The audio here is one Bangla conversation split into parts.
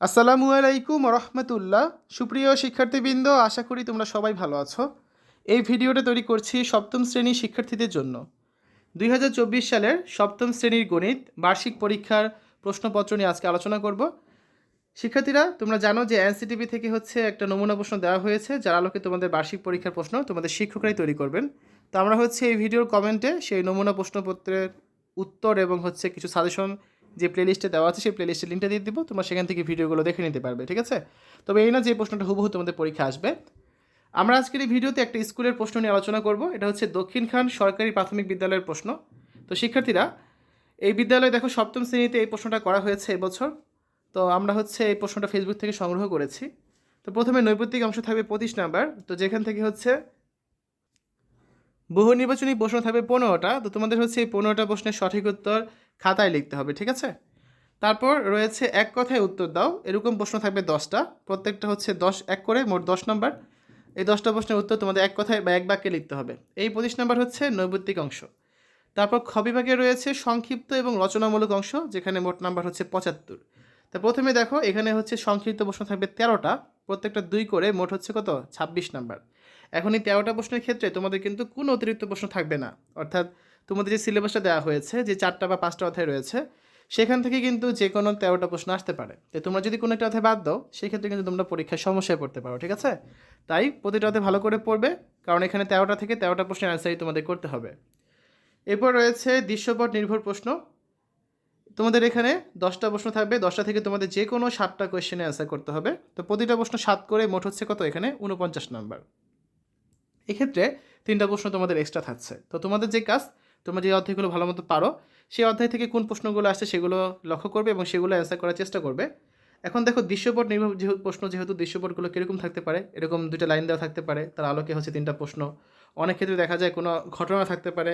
আসসালামু আলাইকুম রহমতুল্লাহ সুপ্রিয় শিক্ষার্থীবৃন্দ, আশা করি তোমরা সবাই ভালো আছো। এই ভিডিওটা তৈরি করছি সপ্তম শ্রেণির শিক্ষার্থীদের জন্য। দুই হাজার চব্বিশ সালের সপ্তম শ্রেণির গণিত বার্ষিক পরীক্ষার প্রশ্নপত্র নিয়ে আজকে আলোচনা করব। শিক্ষার্থীরা, তোমরা জানো যে এনসিটিভি থেকে হচ্ছে একটা নমুনা প্রশ্ন দেওয়া হয়েছে, যার আলোকে তোমাদের বার্ষিক পরীক্ষার প্রশ্ন তোমাদের শিক্ষকরাই তৈরি করবেন। তো আমরা হচ্ছে এই ভিডিওর কমেন্টে সেই নমুনা প্রশ্নপত্রের উত্তর এবং হচ্ছে কিছু সাজেশন যে প্লেলিস্টে দেওয়া আছে, সেই প্লেলিস্টের লিঙ্কটা দিয়ে দিব। তোমরা সেখান থেকে ভিডিওগুলো দেখে নিতে পারবে, ঠিক আছে? তবে এই না যে প্রশ্নটা হুবহু তোমাদের পরীক্ষা আসবে। আমরা আজকের এই ভিডিওতে একটা স্কুলের প্রশ্ন নিয়ে আলোচনা করব। এটা হচ্ছে দক্ষিণ খান সরকারি প্রাথমিক বিদ্যালয়ের প্রশ্ন। তো শিক্ষার্থীরা, এই বিদ্যালয়ে দেখো সপ্তম শ্রেণীতে এই প্রশ্নটা করা হয়েছে এবছর। তো আমরা হচ্ছে এই প্রশ্নটা ফেসবুক থেকে সংগ্রহ করেছি। তো প্রথমে নৈপত্তিক অংশ থাকবে পঁচিশ নাম্বার। তো যেখান থেকে হচ্ছে বহু নির্বাচনী প্রশ্ন থাকবে পনেরোটা। তো তোমাদের হচ্ছে এই পনেরোটা প্রশ্নের সঠিক উত্তর খাতায় লিখতে হবে, ঠিক আছে? তারপর রয়েছে এক কথায় উত্তর দাও, এরকম প্রশ্ন থাকবে দশটা। প্রত্যেকটা হচ্ছে দশ, এক করে, মোট দশ নম্বর। এই দশটা প্রশ্নের উত্তর তোমাদের এক কথায় বা এক বাক্যে লিখতে হবে। এই পঁচিশ নম্বর হচ্ছে নৈবত্তিক অংশ। তারপর খ বিভাগে রয়েছে সংক্ষিপ্ত এবং রচনামূলক অংশ, যেখানে মোট নাম্বার হচ্ছে পঁচাত্তর। তা প্রথমে দেখো, এখানে হচ্ছে সংক্ষিপ্ত প্রশ্ন থাকবে তেরোটা। প্রত্যেকটা দুই করে, মোট হচ্ছে কত? ছাব্বিশ নাম্বার। এখন এই তেরোটা প্রশ্নের ক্ষেত্রে তোমাদের কিন্তু কোনো অতিরিক্ত প্রশ্ন থাকবে না। অর্থাৎ তোমাদের যে সিলেবাসটা দেওয়া হয়েছে, যে চারটা বা পাঁচটা অধ্যায় রয়েছে, সেখান থেকে কিন্তু যে কোনো তেরোটা প্রশ্ন আসতে পারে। তো তোমরা যদি কোনো একটা অধ্যায় বাদ দাও, সেক্ষেত্রে কিন্তু তোমরা পরীক্ষায় সমস্যায় পড়তে পারো, ঠিক আছে? তাই প্রতিটা অধ্যায় ভালো করে পড়বে, কারণ এখানে তেরোটা থেকে তেরোটা প্রশ্নের অ্যান্সারই তোমাদের করতে হবে। এরপর রয়েছে দৃশ্যপট নির্ভর প্রশ্ন। তোমাদের এখানে দশটা প্রশ্ন থাকবে, দশটা থেকে তোমাদের যে কোনো সাতটা কোয়েশ্চেনে অ্যান্সার করতে হবে। তো প্রতিটা প্রশ্ন সাত করে মোট হচ্ছে কত এখানে? উনপঞ্চাশ নাম্বার এক্ষেত্রে তিনটা প্রশ্ন তোমাদের এক্সট্রা থাকছে। তো তোমাদের যে কাজ তোমরা যে অধ্যায়গুলো ভালো মতো পারো, সেই অধ্যায় থেকে কোন প্রশ্নগুলো আসছে সেগুলো লক্ষ্য করবে এবং সেগুলো অ্যান্সার করার চেষ্টা করবে। এখন দেখো, দৃশ্যপট নির্ভর যেহেতু প্রশ্ন যেহেতু দৃশ্যপটগুলো কীরকম থাকতে পারে, এরকম দুইটা লাইন দেওয়া থাকতে পারে, তার আলোকে হচ্ছে তিনটা প্রশ্ন। অনেক ক্ষেত্রে দেখা যায় কোনো ঘটনা থাকতে পারে,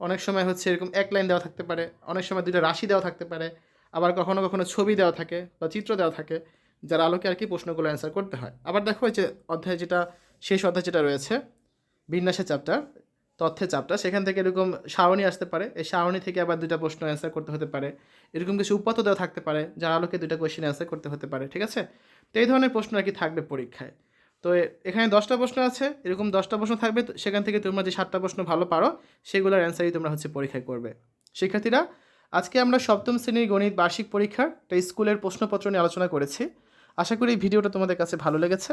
অনেক সময় হচ্ছে এরকম এক লাইন দেওয়া থাকতে পারে, অনেক সময় দুইটা রাশি দেওয়া থাকতে পারে, আবার কখনো কখনো ছবি দেওয়া থাকে বা চিত্র দেওয়া থাকে, যার আলোকে আর কি প্রশ্নগুলো অ্যান্সার করতে হয়। আবার দেখো যে অধ্যায় যেটা, শেষ অধ্যায় যেটা রয়েছে, বিন্যাসের চ্যাপ্টার তথ্যের চাপটা। সেখান থেকে এরকম সারণী আসতে পারে। এই সারণী থেকে আবার দুইটা প্রশ্ন অ্যান্সার করতে হতে পারে। এরকম কিছু উপাত্ত দেওয়া থাকতে পারে, যার আলোকে দুইটা কোয়েশ্চেন অ্যান্সার করতে হতে পারে, ঠিক আছে? তো এই ধরনের প্রশ্ন আর কি থাকবে পরীক্ষায়। তো এখানে দশটা প্রশ্ন আছে। এরকম দশটা প্রশ্ন থাকবে সেখান থেকে তোমরা যে সাতটা প্রশ্ন ভালো পারো, সেগুলোর অ্যান্সারই তোমরা হচ্ছে পরীক্ষায় করবে। শিক্ষার্থীরা, আজকে আমরা সপ্তম শ্রেণির গণিত বার্ষিক পরীক্ষার একটা স্কুলের প্রশ্নপত্র নিয়ে আলোচনা করেছি। আশা করি এই ভিডিওটা তোমাদের কাছে ভালো লেগেছে।